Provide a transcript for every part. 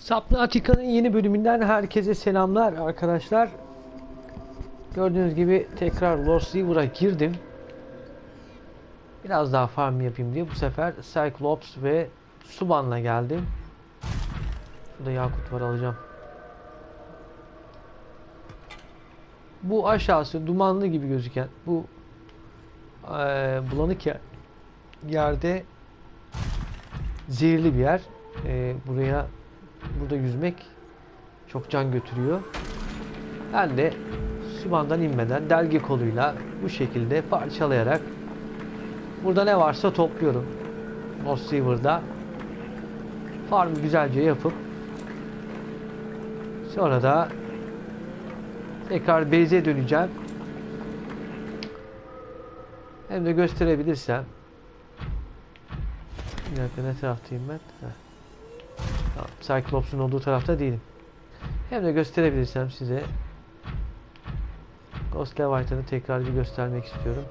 Subnautica'nın yeni bölümünden herkese selamlar arkadaşlar. Gördüğünüz gibi tekrar Lost River'a girdim. Biraz daha farm yapayım diye bu sefer Cyclops ve Suban'la geldim. Şurada yakut var alacağım. Bu aşağısı dumanlı gibi gözüken bu eee, bulanık yer, yerde zehirli bir yer. Eee, buraya burada yüzmek çok can götürüyor. Ben de subandan inmeden delge koluyla bu şekilde parçalayarak burada ne varsa topluyorum. Lost River'da farm güzelce yapıp sonra da tekrar base'e döneceğim. Hem de gösterebilirsem bir dakika ne taraftayım ben? Heh. Tamam, Cyclops'un olduğu tarafta değilim. Hem de gösterebilirsem size Ghost Leviathan'ı tekrar bir göstermek istiyorum.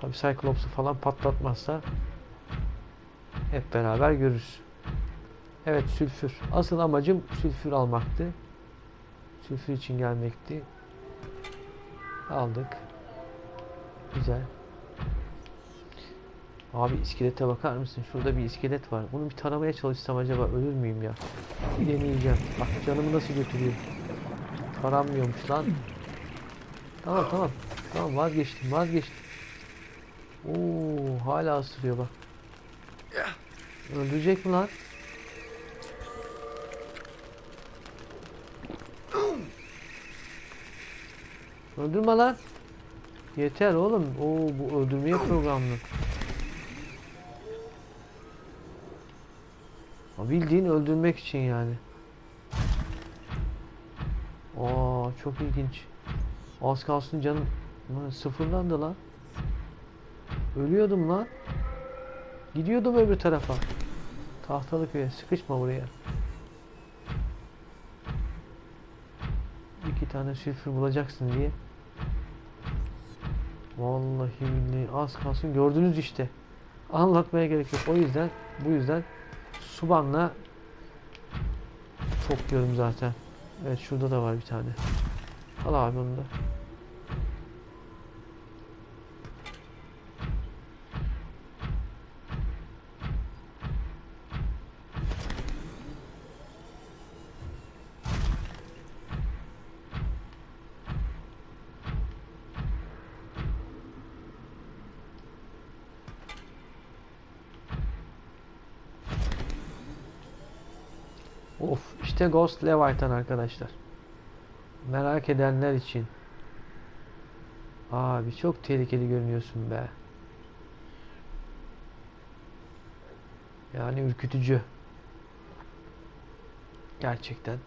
Tabi Cyclops'u falan patlatmazsa hep beraber görürüz. Evet sülfür. Asıl amacım sülfür almaktı. Sülfür için gelmekti. Aldık. Güzel. Abi iskelete bakar mısın? Şurada bir iskelet var. Bunu bir taramaya çalışsam acaba ölür müyüm ya? Bir deneyeceğim. Bak canımı nasıl götürüyor. Taranmıyormuş lan. Tamam tamam. Tamam vazgeçtim vazgeçtim. Oo hala ısırıyor bak. Öldürecek mi lan? Öldürme lan. Yeter oğlum. Oo bu öldürmeye programlı. Bildiğin öldürmek için yani. Aa çok ilginç. Az kalsın canım Lan sıfırlandı lan. Ölüyordum lan. Gidiyordum öbür tarafa. Tahtalı köye sıkışma buraya. İki tane sülfür bulacaksın diye. Vallahi billahi az kalsın gördünüz işte. Anlatmaya gerek yok. O yüzden bu yüzden Suban'la topluyorum zaten. Evet şurada da var bir tane. Al abi onu da. İşte Ghost Leviathan arkadaşlar. Merak edenler için. Abi çok tehlikeli görünüyorsun be. Yani ürkütücü. Gerçekten.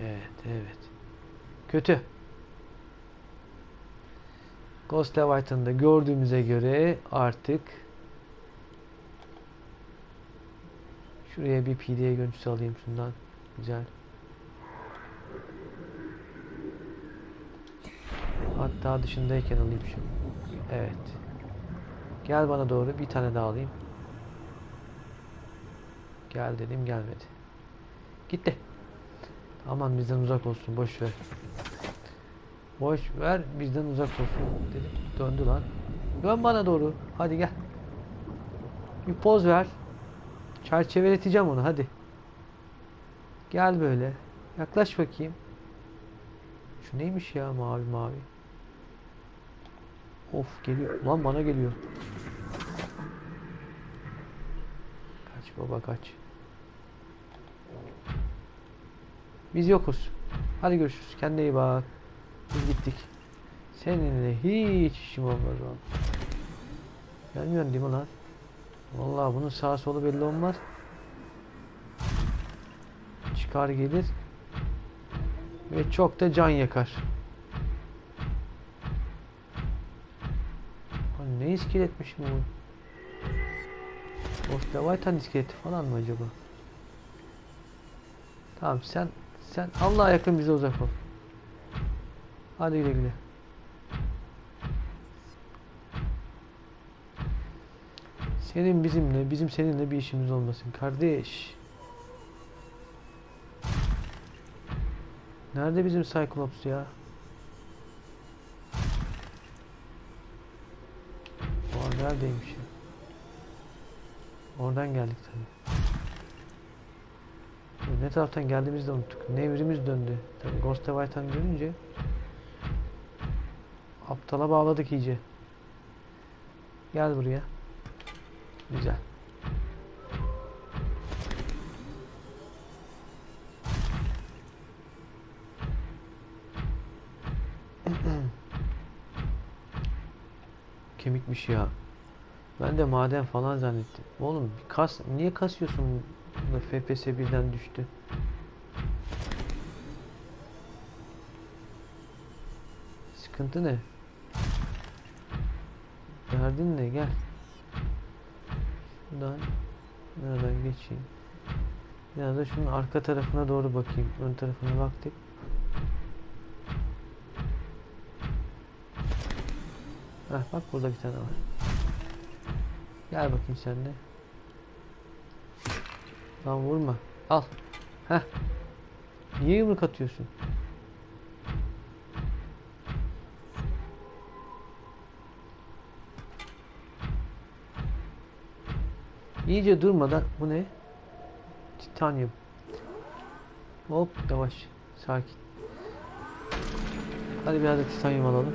Evet, evet. Kötü. Ghost Leviathan'da gördüğümüze göre artık Şuraya bir PDA görüntüsü alayım şundan. Güzel. Hatta dışındayken alayım şunu. Evet. Gel bana doğru bir tane daha alayım. Gel dedim gelmedi. Gitti. Aman bizden uzak olsun boş ver. Boş ver bizden uzak olsun dedim. Döndü lan. Dön bana doğru. Hadi gel. Bir poz ver. Çerçeveleteceğim onu hadi. Gel böyle. Yaklaş bakayım. Şu neymiş ya mavi mavi. Of geliyor. Lan bana geliyor. Kaç baba kaç. Biz yokuz. Hadi görüşürüz. Kendine iyi bak. Biz gittik. Seninle hiç işim olmaz oğlum. Gelmiyorsun değil mi lan? Vallahi bunun sağ solu belli olmaz. Çıkar gelir. Ve çok da can yakar. Ne iskeletmiş bu? Ghost Leviathan iskeleti falan mı acaba? Tamam sen sen Allah'a yakın bize uzak ol. Hadi güle güle. Senin bizimle, bizim seninle bir işimiz olmasın kardeş. Nerede bizim Cyclops ya? O neredeymiş ya? Oradan geldik tabii. Ne taraftan geldiğimizi de unuttuk. Nevrimiz döndü. Tabii Ghost Leviathan görünce aptala bağladık iyice. Gel buraya. Güzel. Kemikmiş ya. Ben de maden falan zannettim. Oğlum kas niye kasıyorsun? Bu da FPS birden düştü. Sıkıntı ne? Derdin ne? Gel. Şuradan nereden geçeyim? Biraz da şunun arka tarafına doğru bakayım. Ön tarafına baktık. Heh, bak burada bir tane var. Gel bakayım sen de. Lan vurma. Al. Heh. Niye yumruk atıyorsun? İyice durmadan bu ne? Titanyum. Hop yavaş. Sakin. Hadi biraz da titanyum alalım.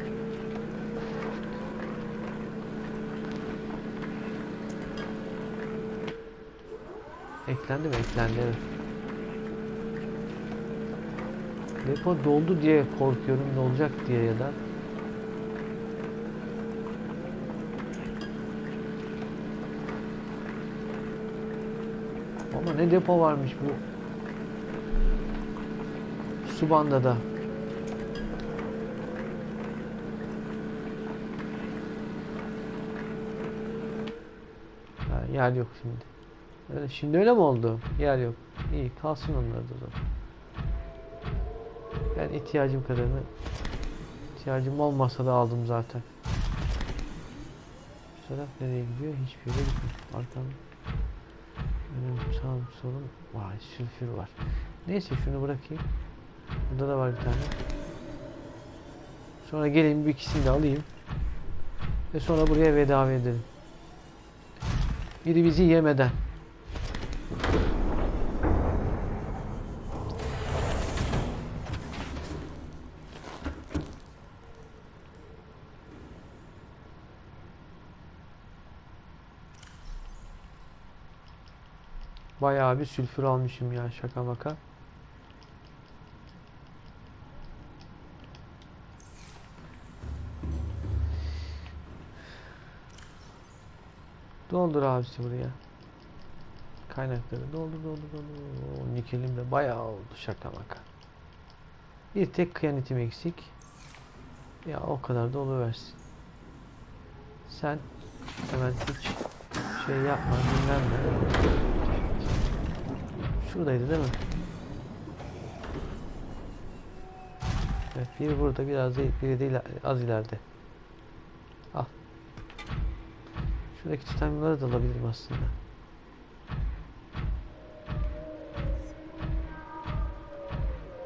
Eklendi mi? Eklendi evet. Depo doldu diye korkuyorum ne olacak diye ya da. Ama ne depo varmış bu. Subanda'da. Ha, yer yok şimdi. Şimdi öyle mi oldu? Yer yok. İyi kalsın onlar da zaman. Ben ihtiyacım kadarını ihtiyacım olmasa da aldım zaten. Bu taraf nereye gidiyor? Hiçbir yere gitmiyor. Arkam önüm sağım solum vay sülfür var. Neyse şunu bırakayım. Burada da var bir tane. Sonra geleyim bir ikisini de alayım. Ve sonra buraya veda edelim. Biri bizi yemeden. Bayağı bir sülfür almışım ya şaka maka. Doldur abisi buraya. Kaynakları doldur doldur doldur. Oo, nikelim de bayağı oldu şaka maka. Bir tek kıyanitim eksik. Ya o kadar da oluversin. Sen hemen hiç şey yapma dinlenme. Şuradaydı değil mi? Evet biri burada biraz da biri de ila- az ileride. Al. Şuradaki titanyumları da alabilirim aslında.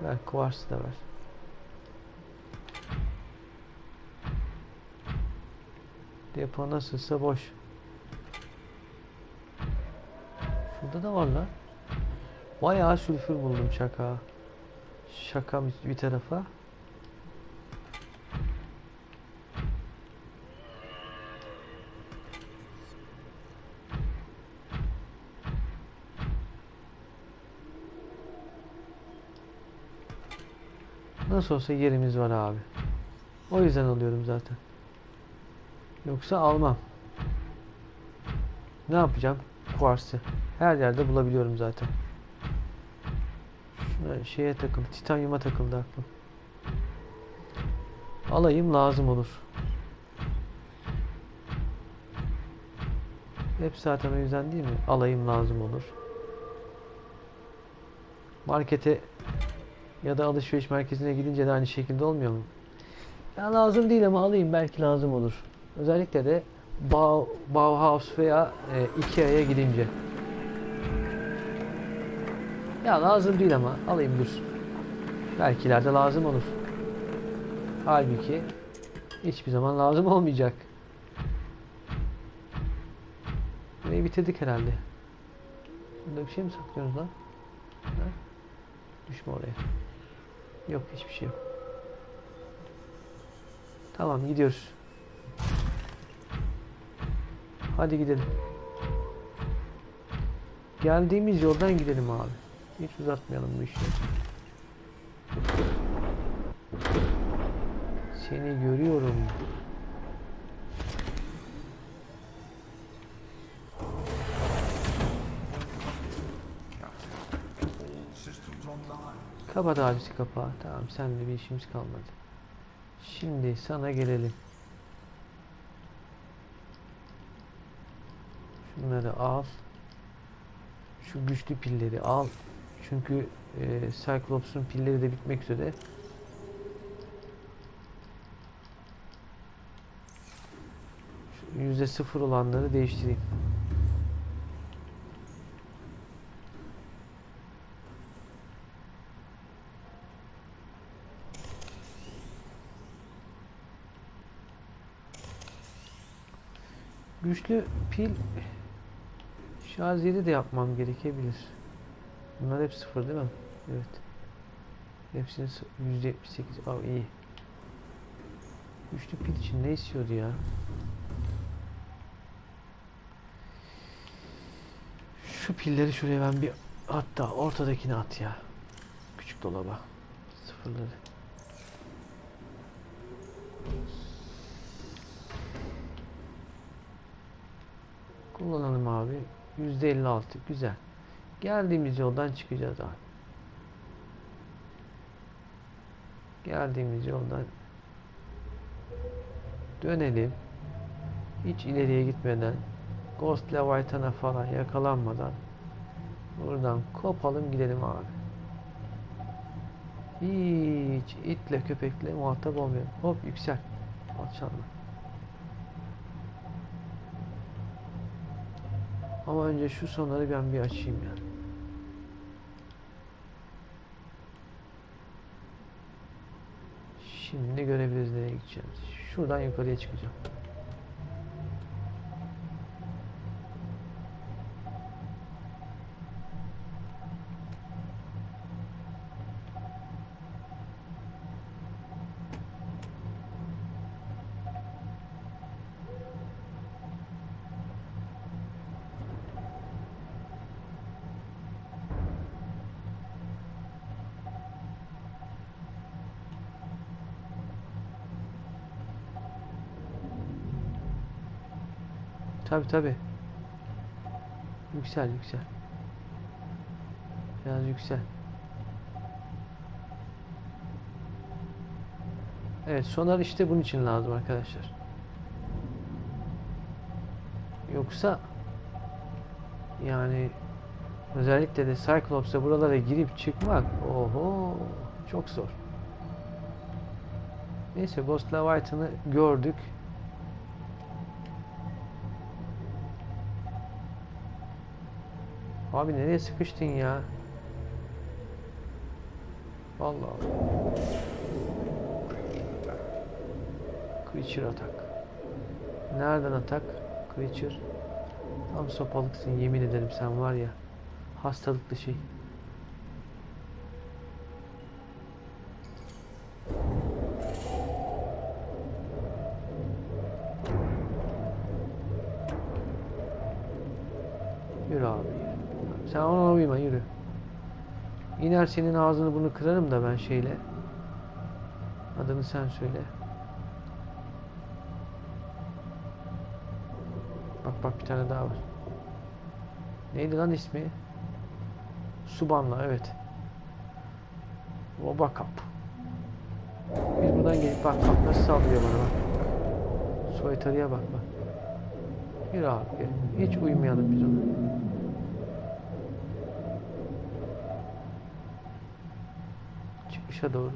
Ver kuvarsı da ver. Depo nasılsa boş. Şurada da var lan. Bayağı sülfür buldum şaka. Şaka bir- tarafa. Nasıl olsa yerimiz var abi. O yüzden alıyorum zaten. Yoksa almam. Ne yapacağım? Kuarsı. Her yerde bulabiliyorum zaten. Şuna şeye takıldı. Titanyuma takıldı aklım. Alayım lazım olur. Hep zaten o yüzden değil mi? Alayım lazım olur. Markete ya da alışveriş merkezine gidince de aynı şekilde olmuyor mu? Ya lazım değil ama alayım belki lazım olur. Özellikle de Bau, Bauhaus veya e, Ikea'ya gidince. Ya lazım değil ama alayım dursun. Belki ileride lazım olur. Halbuki hiçbir zaman lazım olmayacak. Burayı bitirdik herhalde. Burada bir şey mi saklıyorsunuz lan? Ha? Düşme oraya. Yok hiçbir şey yok. Tamam gidiyoruz. Hadi gidelim. Geldiğimiz yoldan gidelim abi. Hiç uzatmayalım bu işi. Seni görüyorum. Kapat abisi kapağı. Tamam senle bir işimiz kalmadı. Şimdi sana gelelim. Şunları al. Şu güçlü pilleri al. Çünkü e, Cyclops'un pilleri de bitmek üzere. Yüzde sıfır olanları değiştireyim. Güçlü pil şarj de yapmam gerekebilir. Bunlar hep sıfır değil mi? Evet. Hepsinin sı- %78. Aa iyi. Güçlü pil için ne istiyordu ya? Şu pilleri şuraya ben bir hatta ortadakini at ya. Küçük dolaba. Sıfırları. Kullanalım abi. %56 güzel. Geldiğimiz yoldan çıkacağız abi. Geldiğimiz yoldan dönelim. Hiç ileriye gitmeden Ghost Leviathan'a falan yakalanmadan buradan kopalım gidelim abi. Hiç itle köpekle muhatap olmayalım. Hop yüksel. Alçalma. Ama önce şu sonları ben bir açayım ya. Şimdi görebiliriz nereye gideceğimizi. Şuradan yukarıya çıkacağım. Tabi tabi. Yüksel yüksel. Biraz yüksel. Evet sonar işte bunun için lazım arkadaşlar. Yoksa yani özellikle de Cyclops'a buralara girip çıkmak oho çok zor. Neyse Ghost Leviathan'ı gördük. Abi nereye sıkıştın ya? Vallahi. Creature atak. Nereden atak? Creature. Tam sopalıksın yemin ederim sen var ya. Hastalıklı şey. Yürü abi. Sen ona uyma yürü. İner senin ağzını bunu kırarım da ben şeyle. Adını sen söyle. Bak bak bir tane daha var. Neydi lan ismi? Subanla evet. Robocop. Biz buradan gelip bak bak nasıl saldırıyor bana bak. Soytarıya bak bak. Yürü abi. Hiç uyumayalım biz ona. Çıkışa doğru.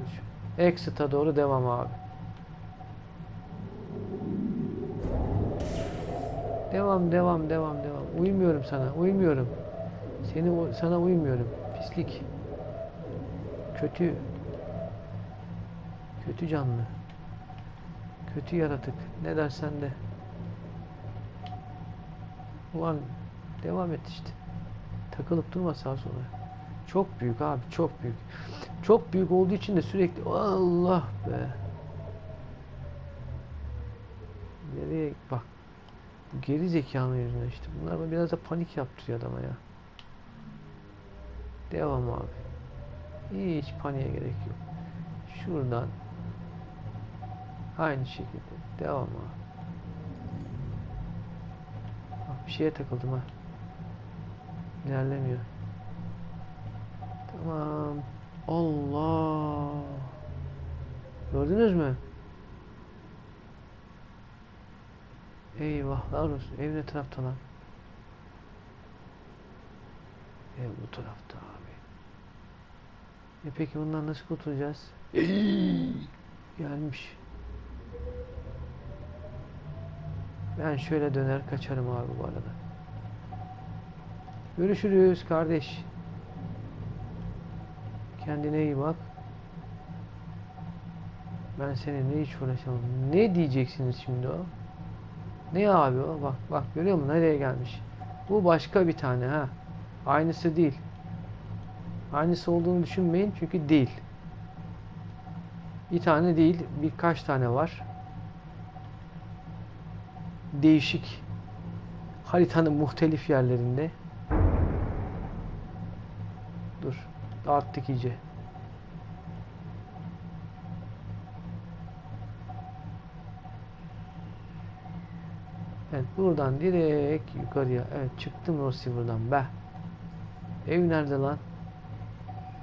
Exit'a doğru devam abi. Devam devam devam devam. Uymuyorum sana. Uymuyorum. Seni sana uymuyorum. Pislik. Kötü. Kötü canlı. Kötü yaratık. Ne dersen de. Ulan devam et işte. Takılıp durma sağa sola. Çok büyük abi çok büyük. Çok büyük olduğu için de sürekli Allah be. Nereye bak. Geri zekanın yüzünden işte. Bunlar biraz da panik yaptırıyor adama ya. Devam abi. Hiç paniğe gerek yok. Şuradan aynı şekilde devam abi. Bak bir şeye takıldım ha. İlerlemiyor. Allah. Gördünüz mü? Eyvahlar olsun. Ev ne tarafta lan? Ev bu tarafta abi. E peki bundan nasıl kurtulacağız? Gelmiş. Ben şöyle döner kaçarım abi bu arada. Görüşürüz kardeş. Kendine iyi bak. Ben seninle hiç uğraşamam. Ne diyeceksiniz şimdi o? Ne abi o? Bak bak görüyor musun nereye gelmiş? Bu başka bir tane ha. Aynısı değil. Aynısı olduğunu düşünmeyin çünkü değil. Bir tane değil, birkaç tane var. Değişik haritanın muhtelif yerlerinde. Dağıttık iyice. Evet buradan direkt yukarıya. Evet çıktım receiver'dan be. Ev nerede lan?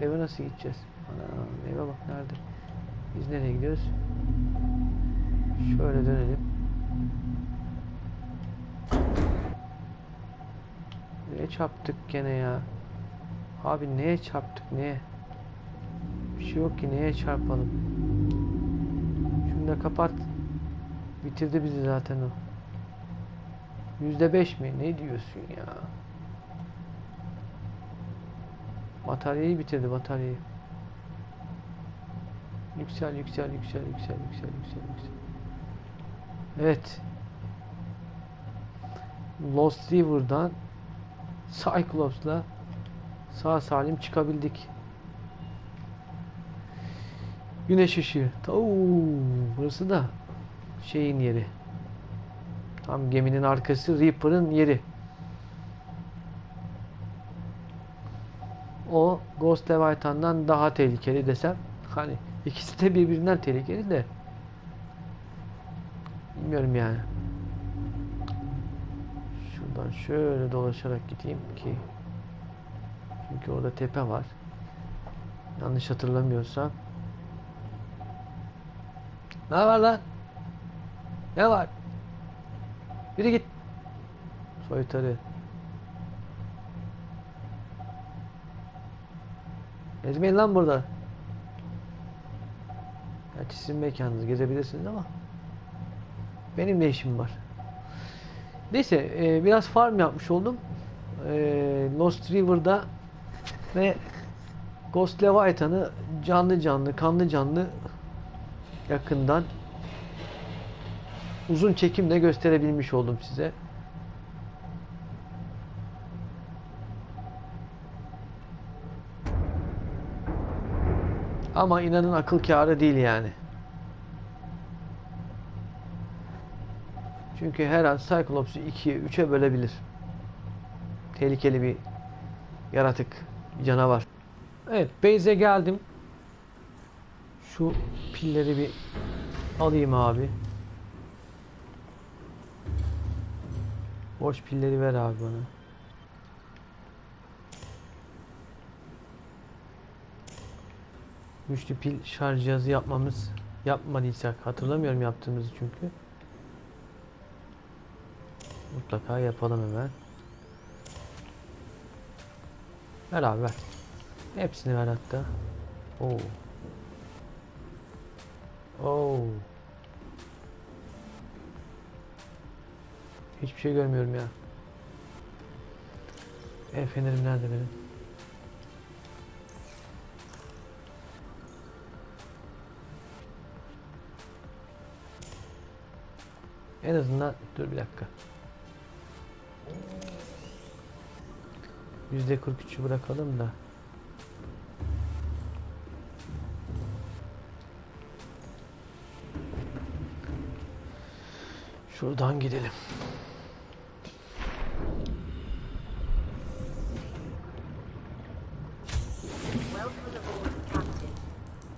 Eve nasıl gideceğiz? Ana eve bak nerede? Biz nereye gidiyoruz? Şöyle dönelim. Neye çarptık gene ya? Abi neye çarptık neye? Bir şey yok ki neye çarpalım? Şunu da kapat. Bitirdi bizi zaten o. Yüzde beş mi? Ne diyorsun ya? Bataryayı bitirdi bataryayı. Yüksel yüksel yüksel yüksel yüksel yüksel yüksel. Evet. Lost River'dan Cyclops'la sağ salim çıkabildik. Güneş ışığı. Oo, burası da şeyin yeri. Tam geminin arkası Reaper'ın yeri. O Ghost Leviathan'dan daha tehlikeli desem. Hani ikisi de birbirinden tehlikeli de. Bilmiyorum yani. Şuradan şöyle dolaşarak gideyim ki. Çünkü orada tepe var. Yanlış hatırlamıyorsam. Ne var lan? Ne var? Biri git. Soytarı. Gezmeyin lan burada. Gerçi sizin mekanınız gezebilirsiniz ama benim ne işim var? Neyse e, biraz farm yapmış oldum. E, Lost River'da ve Ghost Leviathan'ı canlı canlı, kanlı canlı yakından uzun çekimle gösterebilmiş oldum size. Ama inanın akıl kârı değil yani. Çünkü her an Cyclops'u 2'ye 3'e bölebilir. Tehlikeli bir yaratık, canavar. Evet, base'e geldim. Şu pilleri bir alayım abi. Boş pilleri ver abi bana. Güçlü pil şarj cihazı yapmamız yapmadıysak hatırlamıyorum yaptığımızı çünkü. Mutlaka yapalım hemen. Ver abi ver. Hepsini ver hatta. Oo. Oo. Hiçbir şey görmüyorum ya. El fenerim nerede benim? En azından dur bir dakika. 43'ü bırakalım da. Şuradan gidelim.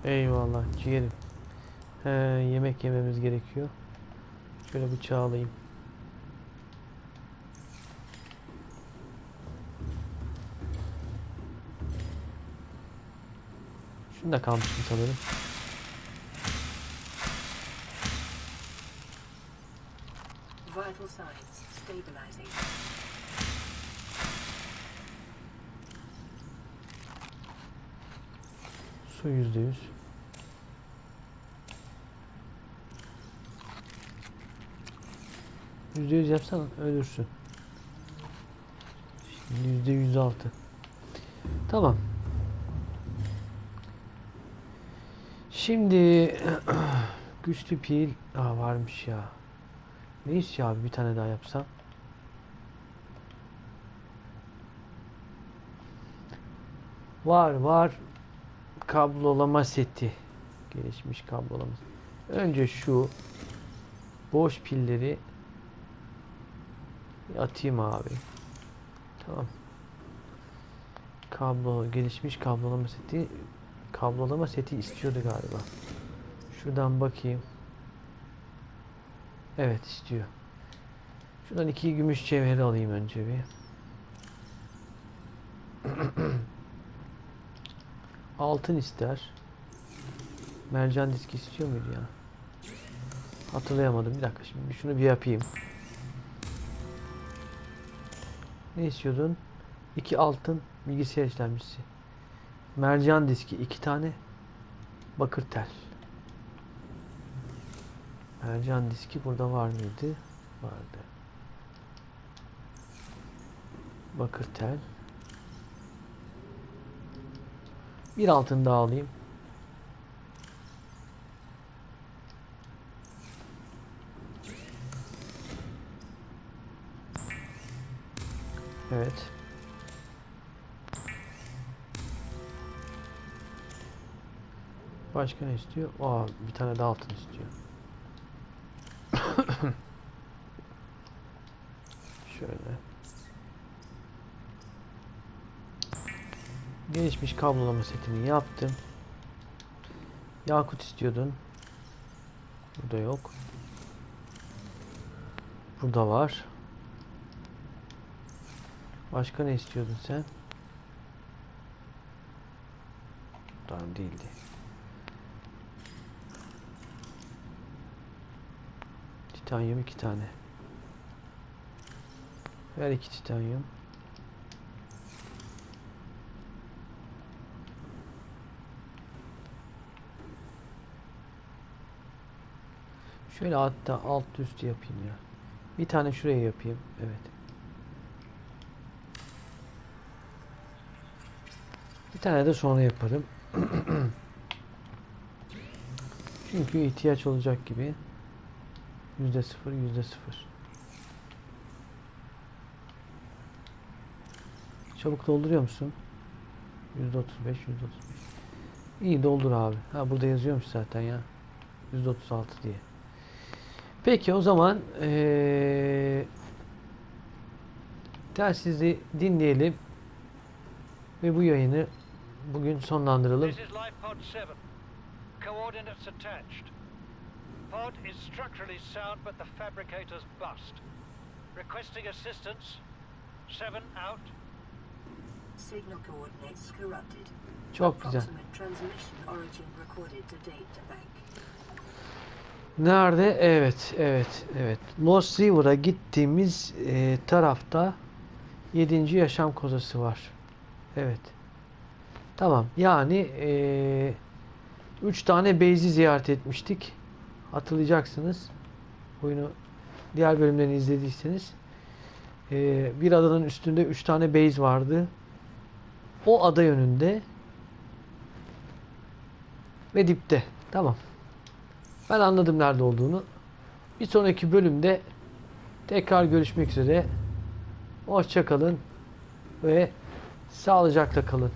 Eyvallah ciğerim. He, yemek yememiz gerekiyor. Şöyle bıçağı alayım. Da kalmıştım sanırım. Vital signs stabilizing. Su yüzde yüz. Yüzde yüz yapsan ölürsün. Yüzde yüz altı. Tamam. Şimdi güçlü pil Aa, varmış ya. Ne ya abi bir tane daha yapsam? Var var kablolama seti. Gelişmiş kablolama. Önce şu boş pilleri atayım abi. Tamam. Kablo gelişmiş kablolama seti kablolama seti istiyordu galiba. Şuradan bakayım. Evet istiyor. Şuradan iki gümüş cevheri alayım önce bir. Altın ister. Mercan diski istiyor muydu ya? Hatırlayamadım. Bir dakika şimdi şunu bir yapayım. Ne istiyordun? İki altın bilgisayar işlemcisi. Mercan diski iki tane. Bakır tel. Mercan diski burada var mıydı? Vardı. Bakır tel. Bir altın daha alayım. Evet. Başka ne istiyor? Aa, bir tane daha altın istiyor. Şöyle. Gelişmiş kablolama setini yaptım. Yakut istiyordun. Burada yok. Burada var. Başka ne istiyordun sen? Tamam değildi. Titanyum iki tane. Ver iki titanyum. Şöyle hatta alt üst yapayım ya. Bir tane şuraya yapayım. Evet. Bir tane de sonra yaparım. Çünkü ihtiyaç olacak gibi. Yüzde sıfır, yüzde sıfır. Çabuk dolduruyor musun? Yüzde otuz beş, yüzde otuz beş. İyi doldur abi. Ha burada yazıyormuş zaten ya. Yüzde otuz altı diye. Peki o zaman eee telsizi dinleyelim ve bu yayını bugün sonlandıralım. Pod 7. Coordinates attached. Pod is structurally sound, but the fabricator's bust. Requesting assistance. 7 out. Signal coordinates corrupted. Çok güzel. Nerede? Evet, evet, evet. Lost River'a gittiğimiz e, tarafta 7. yaşam kozası var. Evet. Tamam. Yani 3 tane base'i ziyaret etmiştik. Hatırlayacaksınız. Oyunu Diğer bölümlerini izlediyseniz. Ee, bir adanın üstünde 3 tane base vardı. O ada yönünde ve dipte. Tamam. Ben anladım nerede olduğunu. Bir sonraki bölümde tekrar görüşmek üzere. Hoşça kalın ve sağlıcakla kalın.